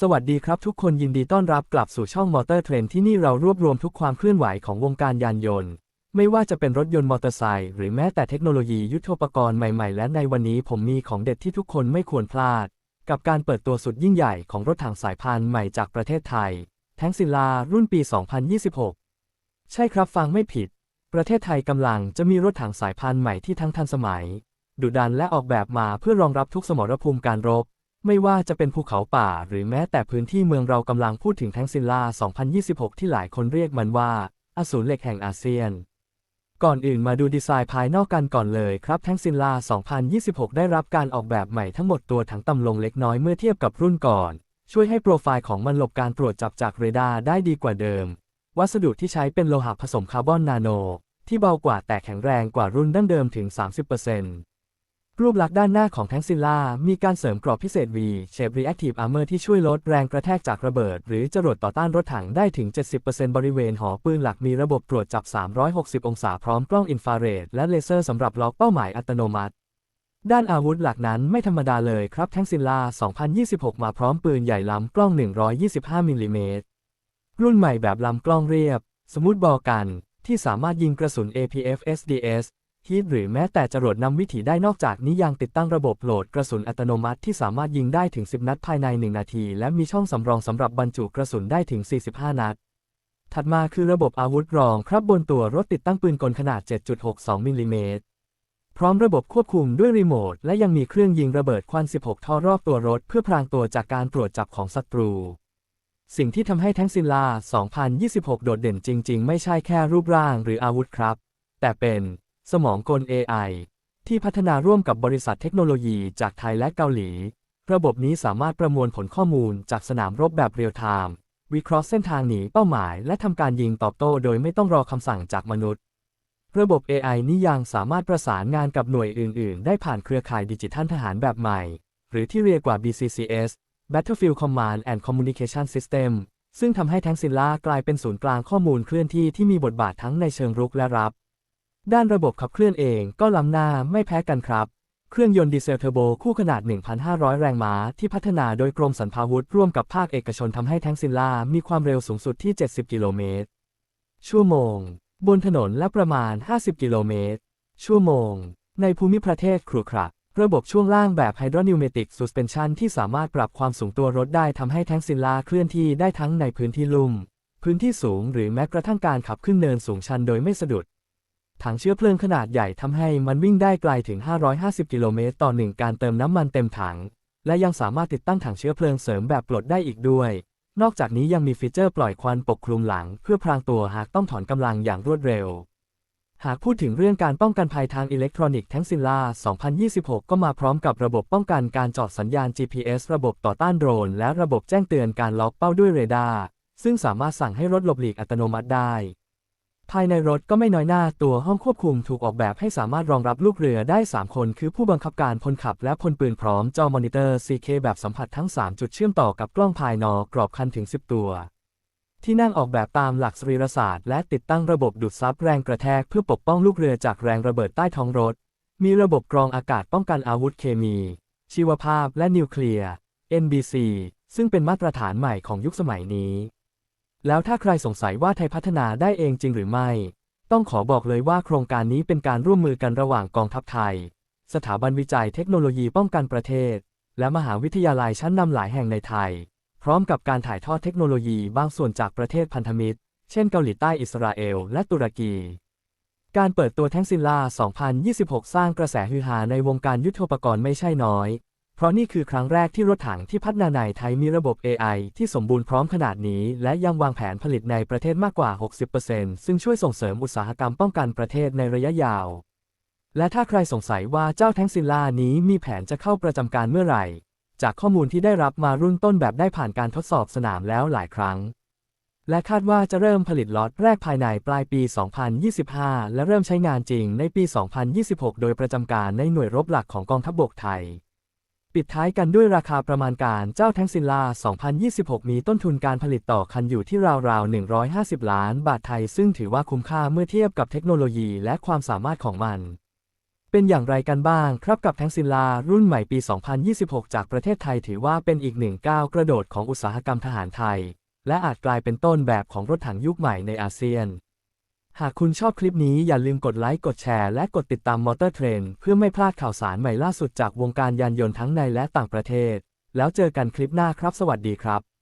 สวัสดีครับทุกคนยินดีต้อนรับกลับสู่ช่องมอเตอร์เทรนที่นี่เรารวบรวมทุกความเคลื่อนไหวของวงการยานยนต์ ไม่ว่าจะเป็นรถยนต์มอเตอร์ไซค์หรือแม้แต่เทคโนโลยียุทโธปกรณ์ใหม่ๆ และในวันนี้ผมมีของเด็ดที่ทุกคนไม่ควรพลาด กับการเปิดตัวสุดยิ่งใหญ่ของรถถังสายพานใหม่จากประเทศไทย แทงซิลารุ่นปี 2026 ใช่ครับฟังไม่ผิด ประเทศไทยกำลังจะมีรถถังสายพานใหม่ที่ทั้งทันสมัย ดุดันและออกแบบมาเพื่อรองรับทุกสมรภูมิการรบ ไม่ว่าจะเป็นภูเขาป่าหรือแม้แต่พื้นที่เมืองเรากำลังพูดถึงแทงซิลล่า2026 ที่หลายคนเรียกมันว่า อสูรเหล็กแห่งอาเซียน ก่อนอื่นมาดูดีไซน์ภายนอกกันก่อนเลยครับแทงซิลล่า2026 ได้รับการออกแบบใหม่ทั้งหมดตัวถังต่ำลงเล็กน้อยเมื่อเทียบกับรุ่นก่อน ช่วยให้โปรไฟล์ของมันหลบการตรวจจับจากเรดาร์ได้ดีกว่าเดิม วัสดุที่ใช้เป็นโลหะผสมคาร์บอนนาโน ที่เบากว่าแต่แข็งแรงกว่ารุ่นดั้งเดิมถึง 30% รูปลักษณ์ด้านหน้าของแทงซิลล่ามีการเสริมกรอบพิเศษ V Shape Reactive Armor ที่ช่วยลดแรงกระแทกจากระเบิด หรือจรวดต่อต้านรถถังได้ถึง 70%บริเวณหอปืนหลักมีระบบตรวจจับ 360 องศาพร้อมกล้องอินฟราเรดและเลเซอร์สำหรับล็อกเป้าหมายอัตโนมัติ ด้านอาวุธหลักนั้นไม่ธรรมดาเลยครับแทงซิลล่า 2026 มาพร้อมปืนใหญ่ลำกล้อง 125มิลลิเมตรรุ่นใหม่แบบลำกล้องเรียบ สมูทบอกันที่สามารถยิงกระสุน APF SDS ฮีทหรือแม้แต่จรวดนำวิถีได้นอกจากนี้ยังติดตั้งระบบโหลดกระสุนอัตโนมัติที่สามารถยิงได้ถึง 10 นัดภายใน 1 นาที และมีช่องสำรองสำหรับบรรจุกระสุนได้ถึง 45 นัด ถัดมาคือระบบอาวุธรองครับบนตัวรถติดตั้งปืนกลขนาด 7.62มิลลิเมตรพร้อมระบบควบคุมด้วยรีโมท และยังมีเครื่องยิงระเบิดควัน 16 ท่อรอบตัวรถ เพื่อพรางตัวจากการตรวจจับของศัตรู สิ่งที่ทำให้แทงซิลล่า2026 โดดเด่นจริง ๆ ไม่ใช่แค่รูปร่างหรืออาวุธครับ แต่เป็น สมองกล AI ที่พัฒนาร่วมกับบริษัทเทคโนโลยีจากไทยและเกาหลี ระบบนี้สามารถประมวลผลข้อมูลจากสนามรบแบบเรียลไทม์วิเคราะห์เส้นทางหนีเป้าหมาย และทำการยิงตอบโต้โดยไม่ต้องรอคำสั่งจากมนุษย์ ระบบ AI นี้ยังสามารถประสานงานกับหน่วยอื่น ๆ ได้ผ่านเครือข่ายดิจิทัลทหารแบบใหม่ หรือที่เรียกว่า BCCS Battlefield Command and Communication System ซึ่งทำให้แทงซิลล่ากลายเป็นศูนย์กลางข้อมูลเคลื่อนที่ที่มีบทบาททั้งในเชิงรุกและรับ ด้านระบบขับเคลื่อนเองก็ล้ำหน้าไม่แพ้กันครับ เครื่องยนต์ดีเซลเทอร์โบคู่ขนาด 1,500 แรงม้าที่พัฒนาโดยกรมสรรพาวุธร่วมกับภาคเอกชนทำให้แทงซิลล่ามีความเร็วสูงสุดที่ 70 กิโลเมตร ชั่วโมง บนถนนและประมาณ 50 กิโลเมตร ชั่วโมง ในภูมิประเทศครุขระระบบช่วงล่างแบบไฮดรอนิวเมติกซูสเพนชันที่สามารถปรับความสูงตัวรถได้ทำให้แทงซิลล่าเคลื่อนที่ได้ทั้งในพื้นที่ลุ่ม พื้นที่สูงหรือแม้กระทั่งการขับขึ้นเนินสูงชันโดยไม่สะดุด ถังเชื้อเพลิงขนาดใหญ่ทำให้มันวิ่งได้ไกลถึง 550 กิโลเมตรต่อหนึ่งการเติมน้ำมันเต็มถัง และยังสามารถติดตั้งถังเชื้อเพลิงเสริมแบบปลดได้อีกด้วย นอกจากนี้ยังมีฟีเจอร์ปล่อยควันปกคลุมหลัง เพื่อพรางตัวหากต้องถอนกำลังอย่างรวดเร็ว หากพูดถึงเรื่องการป้องกันภัยทางอิเล็กทรอนิกส์แทงซิลล่า 2026 ก็มาพร้อมกับระบบป้องกันการจอดสัญญาณ GPS ระบบต่อต้านโดรน และระบบแจ้งเตือนการล็อกเป้าด้วยเรดาร์ซึ่งสามารถสั่งให้รถหลบหลีกอัตโนมัติได้ ภายในรถก็ไม่น้อยหน้าตัวห้องควบคุมถูกออกแบบให้สามารถรองรับลูกเรือได้ 3 คน คือผู้บังคับการพลขับและพลปืนพร้อมจอมอนิเตอร์ 4K แบบสัมผัสทั้ง 3 จุดเชื่อมต่อกับกล้องภายนอกกรอบคันถึง 10 ตัว ที่นั่งออกแบบตามหลักสรีรศาสตร์และติดตั้งระบบดูดซับแรงกระแทกเพื่อปกป้องลูกเรือจากแรงระเบิดใต้ท้องรถ มีระบบกรองอากาศป้องกันอาวุธเคมี ชีวภาพและนิวเคลียร์ NBC ซึ่งเป็นมาตรฐานใหม่ของยุคสมัยนี้ แล้วถ้าใครสงสัยว่าไทยพัฒนาได้เองจริงหรือไม่ ต้องขอบอกเลยว่าโครงการนี้เป็นการร่วมมือกันระหว่างกองทัพไทย สถาบันวิจัยเทคโนโลยีป้องกันประเทศ และมหาวิทยาลัยชั้นนำหลายแห่งในไทย พร้อมกับการถ่ายทอดเทคโนโลยีบางส่วนจากประเทศพันธมิตร เช่นเกาหลีใต้อิสราเอล และตุรกี การเปิดตัวแทงซิลล่า 2026 สร้างกระแสฮือฮาในวงการยุทโธปกรณ์ไม่ใช่น้อย เพราะนี่คือครั้งแรกที่รถถังที่พัฒนาในไทยมีระบบ AI ที่สมบูรณ์พร้อมขนาดนี้ และยังวางแผนผลิตในประเทศมากกว่า 60%ซึ่งช่วยส่งเสริมอุตสาหกรรมป้องกันประเทศในระยะยาว และถ้าใครสงสัยว่าเจ้าแทงซิลล่านี้มีแผนจะเข้าประจำการเมื่อไหร่ จากข้อมูลที่ได้รับมารุ่นต้นแบบได้ผ่านการทดสอบสนามแล้วหลายครั้ง และคาดว่าจะเริ่มผลิตล็อตแรกภายในปลายปี 2025 และเริ่มใช้งานจริงในปี 2026 โดยประจำการในหน่วยรบหลักของกองทัพบกไทย ปิดท้ายกันด้วยราคาประมาณการเจ้าแทงซิลล่า2026 มีต้นทุนการผลิตต่อคันอยู่ที่ราวๆ 150 ล้านบาทไทย ซึ่งถือว่าคุ้มค่าเมื่อเทียบกับเทคโนโลยีและความสามารถของมัน เป็นอย่างไรกันบ้างครับกับแทงซินลา รุ่นใหม่ปี 2026 จากประเทศไทยถือว่าเป็นอีกหนึ่งก้าวกระโดดของอุตสาหกรรมทหารไทย และอาจกลายเป็นต้นแบบของรถถังยุคใหม่ในอาเซียน หากคุณชอบคลิปนี้อย่าลืมกดไลค์ กดแชร์ และกดติดตามมอเตอร์เทรนเพื่อไม่พลาดข่าวสารใหม่ล่าสุดจากวงการยานยนต์ทั้งในและต่างประเทศ แล้วเจอกันคลิปหน้าครับ สวัสดีครับ